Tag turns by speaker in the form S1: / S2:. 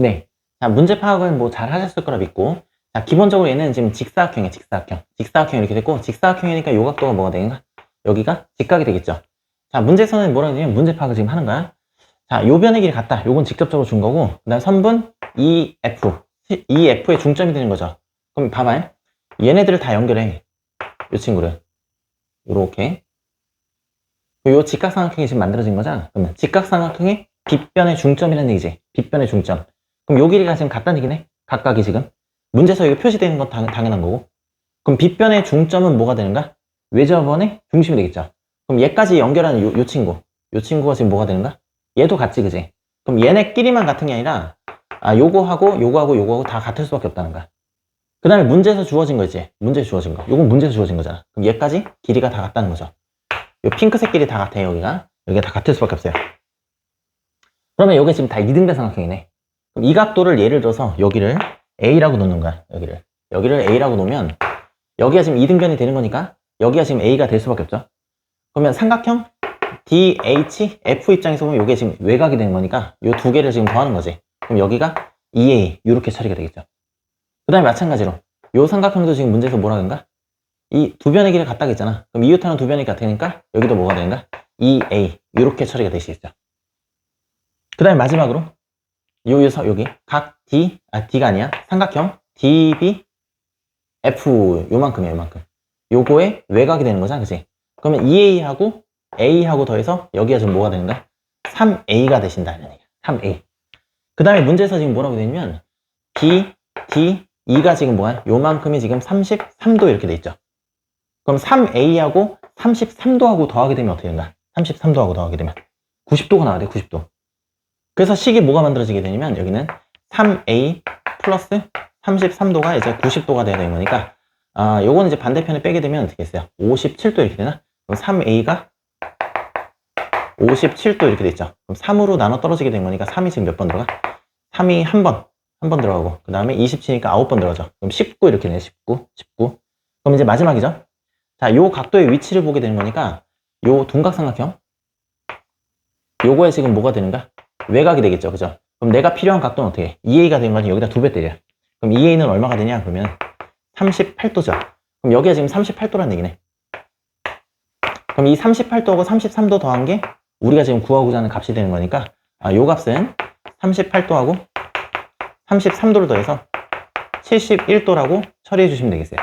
S1: 네. 자, 문제 파악은 뭐 잘 하셨을 거라 믿고. 자, 기본적으로 얘는 지금 직사각형이에요, 직사각형. 직사각형 이렇게 됐고, 직사각형이니까 요 각도가 뭐가 되는가? 여기가 직각이 되겠죠. 자, 문제에서는 뭐라 하냐면 문제 파악을 지금 하는 거야. 자, 요 변의 길이 같다. 요건 직접적으로 준 거고, 그 다음 선분 EF. EF의 중점이 되는 거죠. 그럼 봐봐요. 얘네들을 다 연결해. 요 친구를. 요렇게. 요 직각삼각형이 지금 만들어진 거잖아. 그러면 직각삼각형의 빗변의 중점이라는 얘기지. 빗변의 중점. 그럼 요 길이가 지금 같다는 얘기네. 각각이 지금. 문제에서 여기 표시되는 건 당, 당연한 거고. 그럼 빗변의 중점은 뭐가 되는가? 외접원의 중심이 되겠죠. 그럼 얘까지 연결하는 요, 요 친구. 요 친구가 지금 뭐가 되는가? 얘도 같지, 그지? 그럼 얘네끼리만 같은 게 아니라, 아, 요거하고, 요거하고, 요거하고 다 같을 수밖에 없다는 거야. 그 다음에 문제에서 주어진 거 있지? 문제에서 주어진 거. 요건 문제에서 주어진 거잖아. 그럼 얘까지 길이가 다 같다는 거죠. 요 핑크색 길이 다 같아요, 여기가. 여기가 다 같을 수밖에 없어요. 그러면 여기 지금 다 이등변 삼각형이네. 그럼 이 각도를 예를 들어서 여기를 A라고 놓는 거야, 여기를. 여기를 A라고 놓으면 여기가 지금 이등변이 되는 거니까 여기가 지금 A가 될 수밖에 없죠. 그러면 삼각형 DHF 입장에서 보면 이게 지금 외곽이 되는 거니까 이 두 개를 지금 더하는 거지. 그럼 여기가 2A 이렇게 처리가 되겠죠. 그 다음에 마찬가지로 이 삼각형도 지금 문제에서 뭐라 하는가? 이 두 변의 길이 같다고 했잖아. 그럼 이웃하는 두 변의 길이 같으니까 여기도 뭐가 되는가? 2A 이렇게 처리가 되시겠죠. 그 다음에 마지막으로 요, 요, 서- 여기 각 D, 아 D가 아니야. 삼각형 DB F 요만큼이야 요만큼. 요거의 외곽이 되는 거잖아, 그치? 그러면 2A하고 A하고 더해서 여기가 지금 뭐가 되는가? 3A가 되신다. 이런 얘기야. 3A. 그 다음에 문제에서 지금 뭐라고 되냐면 B, D, E가 지금 뭐야? 요만큼이 지금 33도 이렇게 돼 있죠. 그럼 3A하고 33도하고 더하게 되면 어떻게 된다? 33도하고 더하게 되면 90도가 나와야 돼, 90도. 그래서 식이 뭐가 만들어지게 되냐면 여기는 3A 플러스 33도가 이제 90도가 돼야 되는 거니까 아, 요거는 이제 반대편에 빼게 되면 어떻게 했어요? 57도 이렇게 되나? 그럼 3A가 57도 이렇게 돼 있죠. 그럼 3으로 나눠 떨어지게 된 거니까 3이 지금 몇 번 들어가? 3이 한 번, 한 번 들어가고 그 다음에 27이니까 9번 들어가죠. 그럼 19 이렇게 되네, 19, 19. 그럼 이제 마지막이죠. 자, 요 각도의 위치를 보게 되는 거니까 요 동각삼각형 요거에 지금 뭐가 되는가? 외곽이 되겠죠, 그죠? 그럼 내가 필요한 각도는 어떻게 해? 2A가 된 거니 여기다 두 배 때려. 그럼 2A는 얼마가 되냐? 그러면 38도죠. 그럼 여기가 지금 38도라는 얘기네. 그럼 이 38도하고 33도 더한 게 우리가 지금 구하고자 하는 값이 되는 거니까 아, 요 값은 38도하고 33도를 더해서 71도라고 처리해 주시면 되겠어요.